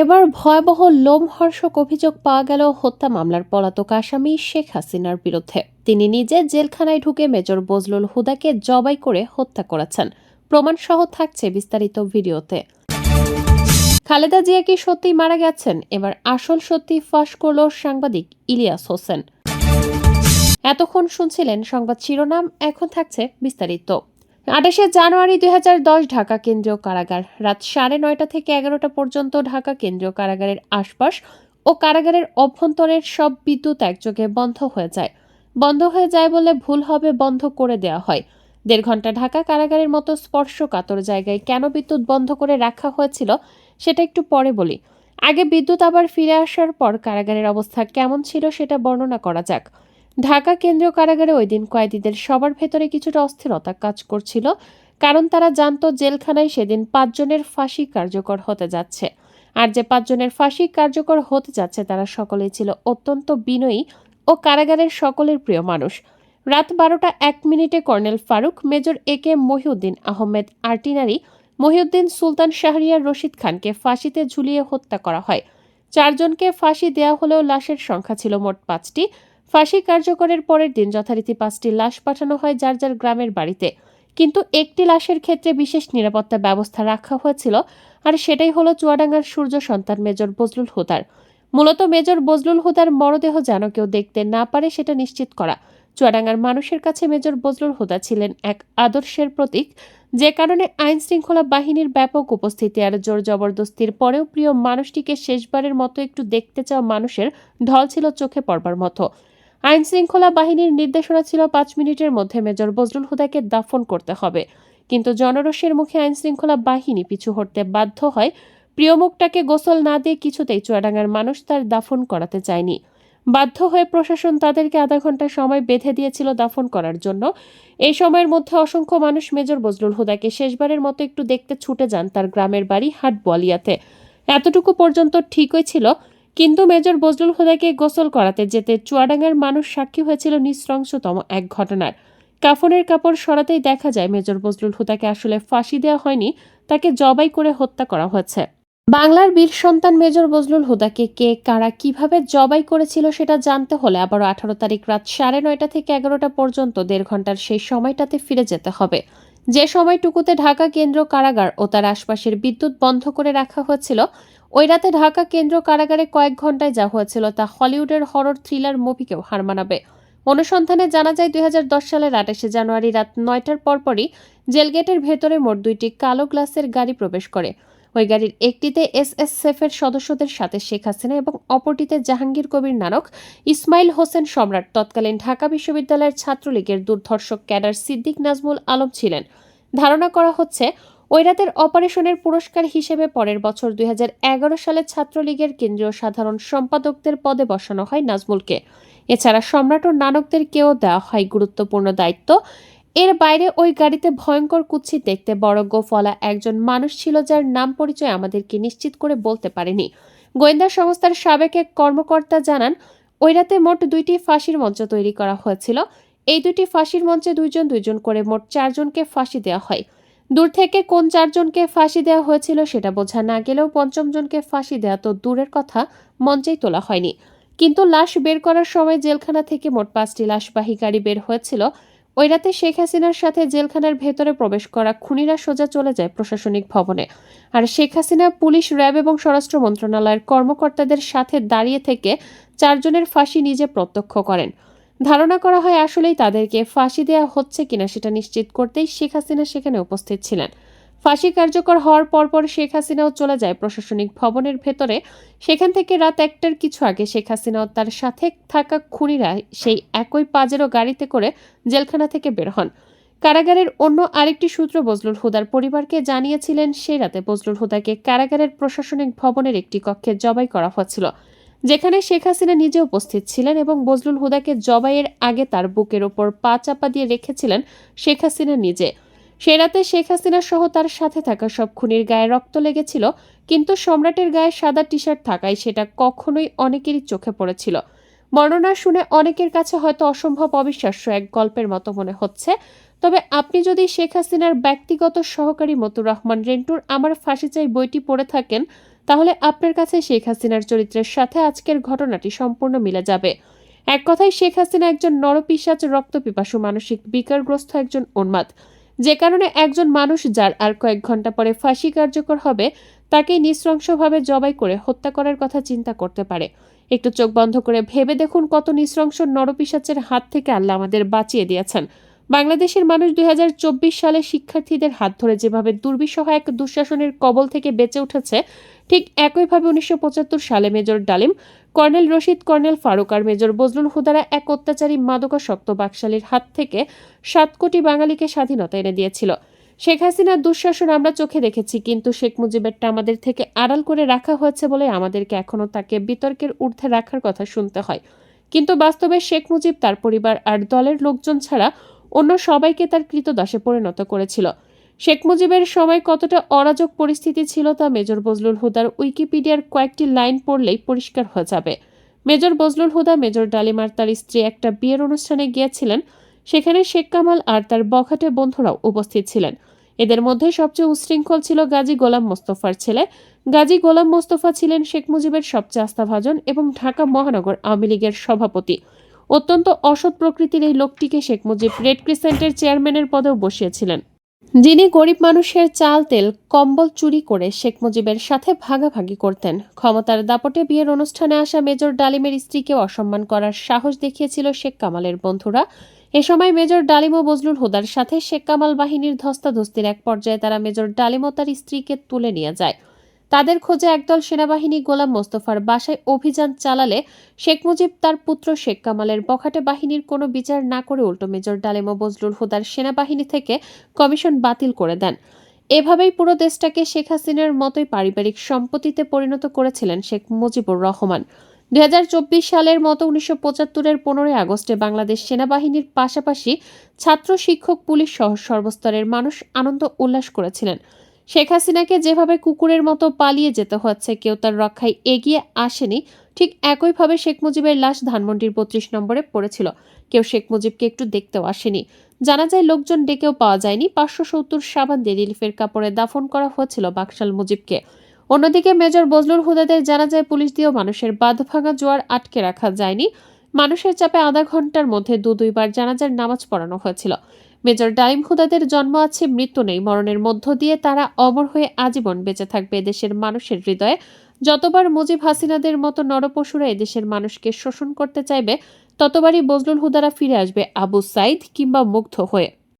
এবার ভয়াবহ লোমহর্ষক অভিযোগ পাওয়া গেল হত্যা মামলার পলাতক আসামি শেখ হাসিনার বিরুদ্ধে। তিনি নিজে জেলখানায় ঢুকে মেজর বজলুল হুদাকে জবাই করে হত্যা করেছেন। প্রমাণসহ থাকছে বিস্তারিত ভিডিওতে। খালেদা জিয়া কি সত্যি মারা গেছেন? এবার আসল সত্যি ফাঁস করল সাংবাদিক ইলিয়াস হোসেন। এতক্ষণ শুনছিলেন সংবাদ শিরোনাম, এখন থাকছে বিস্তারিত। আঠাশে জানুয়ারি দু হাজার দশ ঢাকা কেন্দ্রীয় কারাগার। রাত সাড়ে নয়টা থেকে এগারোটা পর্যন্ত ঢাকা কেন্দ্রীয় কারাগারের আশপাশ ও কারাগারের অভ্যন্তরের সব বিদ্যুৎ একযোগে বন্ধ হয়ে যায়। বন্ধ হয়ে যায় বলে ভুল হবে বন্ধ করে দেওয়া হয়। দেড় ঘণ্টা ঢাকা কারাগারের মতো স্পর্শকাতর জায়গায় কেন বিদ্যুৎ বন্ধ করে রাখা হয়েছিল সেটা একটু পরে বলি। আগে বিদ্যুৎ আবার ফিরে আসার পর কারাগারের অবস্থা কেমন ছিল সেটা বর্ণনা করা যাক। ঢাকা কেন্দ্রীয় কারাগারে ওই দিন কয়েদিদের সবার ভেতরে কিছুটা অস্থিরতা কাজ করছিল, কারণ তারা জানতো জেলখানায় সেদিন পাঁচজনের ফাঁসি কার্যকর হতে যাচ্ছে। আর যে পাঁচজনের ফাঁসি কার্যকর হতে যাচ্ছে, তারা সকলেই ছিল অত্যন্ত বিনয়ী ও কারাগারের সকলের প্রিয় মানুষ। রাত বারোটা এক মিনিটে colonel Farooq, major A K Mohiuddin Ahmed artillery Mohiuddin Sultan Shahriar Rashid খানকে ফাঁসিতে ঝুলিয়ে হত্যা করা হয়। চারজনকে ফাঁসি দেওয়া হলেও লাশের সংখ্যা ছিল মোট পাঁচটি। ফাঁসি কার্যকরের পরের দিন যথারীতি পাঁচটি লাশ পাঠানো হয় যার যার গ্রামের বাড়িতে। কিন্তু একটি লাশের ক্ষেত্রে বিশেষ নিরাপত্তা ব্যবস্থা রাখা হয়েছিল, আর সেটাই হলো চুয়াডাঙ্গার সূর্য সন্তান মেজর বজলুল হুদার। মূলত মেজর বজলুল হুদার মরদেহ যেন কেউ দেখতে না পারে সেটা নিশ্চিত করা। চুয়াডাঙ্গার মানুষের কাছে মেজর বজলুল হুদা ছিলেন এক আদর্শের প্রতীক। যে কারণে আইন শৃঙ্খলা বাহিনীর ব্যাপক উপস্থিতি আর জোর জবরদস্তির পরেও প্রিয় মানুষটিকে শেষবারের মতো একটু দেখতে চাওয়া মানুষের ঢল ছিল চোখে পড়বার মতো। আইন শৃঙ্খলা বাহিনীর নির্দেশনা ছিল পাঁচ মিনিটের মধ্যে মেজর বজলুল হুদাকে দাফন করতে হবে। কিন্তু জনরসের মুখে আইন শৃঙ্খলা বাহিনী পিছু হটতে বাধ্য হয়। প্রিয় মুখটাকে গোসল না দিয়ে কিছুতেই চুয়াডাঙ্গার মানুষ তার দাফন করাতে চায়নি। বাধ্য হয়ে প্রশাসন তাদেরকে আধা ঘণ্টা সময় বেঁধে দিয়েছিল দাফন করার জন্য। এই সময়ের মধ্যে অসংখ্য মানুষ মেজর বজলুল হুদাকে শেষবারের মতো একটু দেখতে ছুটে যান তার গ্রামের বাড়ি হাট বলিয়াতে এতটুকু পর্যন্ত ঠিকই ছিল। কিন্তু মেজর বজলুল হুদাকে গোসল করাতে যেতে চুয়াডাঙ্গার মানুষ সাক্ষী হয়েছিল নৃশংসতম এক ঘটনার। কাফনের কাপড় সরাতেই দেখা যায় মেজর বজলুল হুদাকে আসলে ফাঁসি দেওয়া হয়নি, তাকে জবাই করে হত্যা করা হয়েছে। বাংলার বীর সন্তান মেজর বজলুল হুদাকে কে, কারা, কীভাবে জবাই করেছিল সেটা জানতে হলে আবারও আঠারো তারিখ রাত সাড়ে নয়টা থেকে এগারোটা পর্যন্ত দেড় ঘণ্টার সেই সময়টাতে ফিরে যেতে হবে। যে সময়টুকুতে ঢাকা কেন্দ্র কারাগার ও তার আশপাশের বিদ্যুৎ বন্ধ করে রাখা হয়েছিল ওই রাতে ঢাকা কেন্দ্র কারাগারে কয়েক ঘন্টায় যা হয়েছিল তা হলিউডের হরর থ্রিলার মুভিকেও হার মানাবে। অনুসন্ধানে জানা যায়, দুই সালের আটাশে জানুয়ারি রাত নয়টার পরপরই জেলগেটের ভেতরে মোট দুইটি কালো গ্লাসের গাড়ি প্রবেশ করে। ওই গাড়ির একটিতে এস এস সেফের সদস্যদের সাথে শেখ হাসিনা এবং অপরটিতে জাহাঙ্গীর কবির নানক, ইসমাইল হোসেন সম্রাট, তৎকালীন ঢাকা বিশ্ববিদ্যালয়ের ছাত্রলীগের দুর্ধর্ষক ক্যাডার সিদ্দিক নাজমুল আলম ছিলেন। ধারণা করা হচ্ছে ওই রাতের অপারেশনের পুরস্কার হিসেবে পরের বছর দুই হাজার এগারো সালে ছাত্রলীগের কেন্দ্রীয় সাধারণ সম্পাদকদের পদে বসানো হয় নাজমুলকে। এছাড়া সম্রাট ও নানকদের কেউ দেওয়া হয় গুরুত্বপূর্ণ দায়িত্ব। এর বাইরে ওই গাড়িতে ভয়ঙ্কর কুচ্ছি দেখতে বড় গোফলা একজন মানুষ ছিল যার নাম পরিচয় আমাদেরকে নিশ্চিত করে বলতে পারেনি। গোয়েন্দা সংস্থার সাবেক এক কর্মকর্তা জানান ওই রাতে মোট দুইটি ফাঁসির মঞ্চ তৈরি করা হয়েছিল। এই দুটি ফাঁসির মঞ্চে দুইজন দুইজন করে মোট চারজনকে ফাঁসি দেওয়া হয়। দূর থেকে কোন চারজনকে ফাঁসি দেওয়া হয়েছিল সেটা বোঝা না গেলেও পঞ্চম জনকে ফাঁসি দেওয়া তো দূরের কথা, মঞ্চেই তোলা হয়নি। কিন্তু লাশ বের করার সময় জেলখানা থেকে মোট পাঁচটি লাশবাহী গাড়ি বের হয়েছিল। ওই রাতে শেখ হাসিনার সাথে জেলখানার ভেতরে প্রবেশ করা খুনিরা সোজা চলে যায় প্রশাসনিক ভবনে। আর শেখ হাসিনা পুলিশ, র্যাব এবং স্বরাষ্ট্র মন্ত্রণালয়ের কর্মকর্তাদের সাথে দাঁড়িয়ে থেকে চারজনের ফাঁসি নিজে প্রত্যক্ষ করেন। ধারণা করা হয় আসলেই তাদেরকে ফাঁসি দেওয়া হচ্ছে কিনা সেটা নিশ্চিত করতেই শেখ হাসিনা সেখানে উপস্থিত ছিলেন। ফাঁসি কার্যকর হওয়ার পরপর শেখ হাসিনাও চলে যায় প্রশাসনিক ভবনের ভেতরে। সেখান থেকে রাত একটার কিছু আগে শেখ হাসিনাও তার সাথে থাকা খুনিরা সেই একই পাজেরও গাড়িতে করে জেলখানা থেকে বের হন। কারাগারের অন্য আরেকটি সূত্র বজলুল হুদার পরিবারকে জানিয়েছিলেন, সেই রাতে বজলুল হুদাকে কারাগারের প্রশাসনিক ভবনের একটি কক্ষে জবাই করা হচ্ছিল। যেখানে শেখ হাসিনা নিজে উপস্থিত ছিলেন এবং বজলুল হুদাকে জবাইয়ের আগে তার বুকের ওপর পা চাপা দিয়ে রেখেছিলেন শেখ হাসিনা নিজে। সে রাতে শেখ হাসিনা সহ তার সাথে থাকা সব খুনির গায়ে রক্ত লেগেছিল, কিন্তু সম্রাটের গায়ে সাদা টি শার্ট থাকায় সেটা কখনোই অনেকেরই চোখে পড়েছিল। বর্ণনা শুনে অনেকের কাছে হয়তো অসম্ভব অবিশ্বাস্য এক গল্পের মতো মনে হচ্ছে, তবে আপনি যদি শেখ হাসিনার ব্যক্তিগত সহকারী মতুর রহমান রেন্টুর আমার ফাঁসি চাই বইটি পড়ে থাকেন তাহলে আপনার কাছে শেখ হাসিনার চরিত্রের সাথে আজকের ঘটনাটি সম্পূর্ণ মিলে যাবে। এক কথায়, শেখ হাসিনা একজন নরপিসাচ রক্তপিপাসু মানসিক বিকারগ্রস্ত একজন উন্মাদ। যে কারণে একজন মানুষ যার আর কয়েক ঘণ্টা পরে ফাঁসি কার্যকর হবে তাকে নৃশংসভাবে জবাই করে হত্যা করার কথা চিন্তা করতে পারে। একটু চোখ বন্ধ করে ভেবে দেখুন কত নৃশংস নরপিসাচের হাত থেকে আল্লাহ আমাদের বাঁচিয়ে দিয়েছেন। বাংলাদেশের মানুষ দুই হাজার চব্বিশ সালে শিক্ষার্থীদের হাত ধরে যেভাবে দুর্বিষহ এক দুঃশাসনের কবল থেকে বেঁচে উঠেছে, ঠিক একইভাবে উনিশশো পঁচাত্তর সালে major Dalim, colonel Rashid colonel Farooq আর মেজর বজলুল হুদারা এক অত্যাচারী মাদকাসক্ত বাকশালীর হাত থেকে সাত কোটি বাঙালিকে স্বাধীনতা এনে দিয়েছিল। শেখ হাসিনার দুঃশাসন আমরা চোখে দেখেছি, কিন্তু শেখ মুজিবেরটা আমাদের থেকে আড়াল করে রাখা হয়েছে বলে আমাদেরকে এখনও তাকে বিতর্কের ঊর্ধ্বে রাখার কথা শুনতে হয়। কিন্তু বাস্তবে শেখ মুজিব তার পরিবার আর দলের লোকজন ছাড়া অন্য সবাইকে তার কৃতদাসে পরিণত করেছিল। শেখ মুজিবের সময় কতটা অরাজক পরিস্থিতি ছিল তা মেজর বজলুল হুদার উইকিপিডিয়ার কয়েকটি লাইন পড়লেই পরিষ্কার হয়ে যাবে। মেজর বজলুল হুদা, মেজর ডালিমার তার স্ত্রী একটা বিয়ের অনুষ্ঠানে গিয়েছিলেন। সেখানে শেখ কামাল আর তার বখাটে বন্ধুরাও উপস্থিত ছিলেন। এদের মধ্যে সবচেয়ে উশৃঙ্খল ছিল গাজী গোলাম মোস্তফার ছেলে। গাজী গোলাম মোস্তফা ছিলেন শেখ মুজিবের সবচেয়ে আস্থাভাজন এবং ঢাকা মহানগর আওয়ামী লীগের সভাপতি। অত্যন্ত অসৎ প্রকৃতির এই লোকটিকে শেখ মুজিব রেড ক্রিসেন্টের চেয়ারম্যানের পদেও বসিয়েছিলেন। যিনি গরিব মানুষের চাল, তেল, কম্বল চুরি করে শেখ মুজিবের সাথে ভাগাভাগি করতেন। ক্ষমতার দাপটে বিয়ের অনুষ্ঠানে আসা মেজর ডালিমের স্ত্রীকে অসম্মান করার সাহস দেখিয়েছিল শেখ কামালের বন্ধুরা। এ সময় মেজর ডালিম ও বজলুল হুদার সাথে শেখ কামাল বাহিনীর ধস্তাধস্তির এক পর্যায়ে তারা মেজর ডালিম ও তার স্ত্রীকে তুলে নিয়ে যায়। তাদের খোঁজে একদল সেনাবাহিনী গোলাম মোস্তফার বাসায় অভিযান চালালে শেখ মুজিব তার পুত্র শেখ কামালের বখাটে বাহিনীর কোনো বিচার না করে উল্টো মেজর ডালিম বজলুল হুদার সেনাবাহিনী থেকে কমিশন বাতিল করে দেন। এভাবেই পুরো দেশটাকে শেখ হাসিনার মতোই পারিবারিক সম্পত্তিতে পরিণত করেছিলেন শেখ মুজিবুর রহমান। দুই হাজার চব্বিশ সালের মতো উনিশশো পঁচাত্তরের পনেরোই আগস্টে বাংলাদেশ সেনাবাহিনীর পাশাপাশি ছাত্র, শিক্ষক, পুলিশ সহ সর্বস্তরের মানুষ আনন্দ উল্লাস করেছিলেন। শেখ হাসিনাকে যেভাবে কুকুরের মতো পালিয়ে যেতে হচ্ছে, কেউ তার রক্ষায় এগিয়ে আসেনি, ঠিক একইভাবে শেখ মুজিবের লাশ ধানমন্ডির বত্রিশ নম্বরে পড়েছিল। কেউ শেখ মুজিবকে একটু দেখতেও আসেনি। জানা যায় লোকজন ডেকেও পাওয়া যায়নি, পাঁচশো সত্তর সাবান দিয়ে রিলিফের কাপড়ে দাফন করা হয়েছিল বাকশাল মুজিবকে। অন্যদিকে মেজর বজলুর হুদাদের জানা যায় পুলিশ দিয়েও মানুষের বাঁধ ভাঙা জোয়ার আটকে রাখা যায়নি। মানুষের চাপে আধা ঘণ্টার মধ্যে দু দুইবার জানাজার নামাজ পড়ানো হয়েছিল। মেজর ডাইম হুদাদের জন্ম আছে, মৃত্যু নেই। মরণের মধ্য দিয়ে তারা অমর হয়ে আজীবন বেঁচে থাকবে দেশের মানুষের হৃদয়ে। যতবার মুজিব হাসিনাদের মতো নরপশুরা এদেশের মানুষকে শোষণ করতে চাইবে, ততবারই বজলুল হুদারা ফিরে আসবে আবু সাইদ কিংবা মুগ্ধ হয়ে।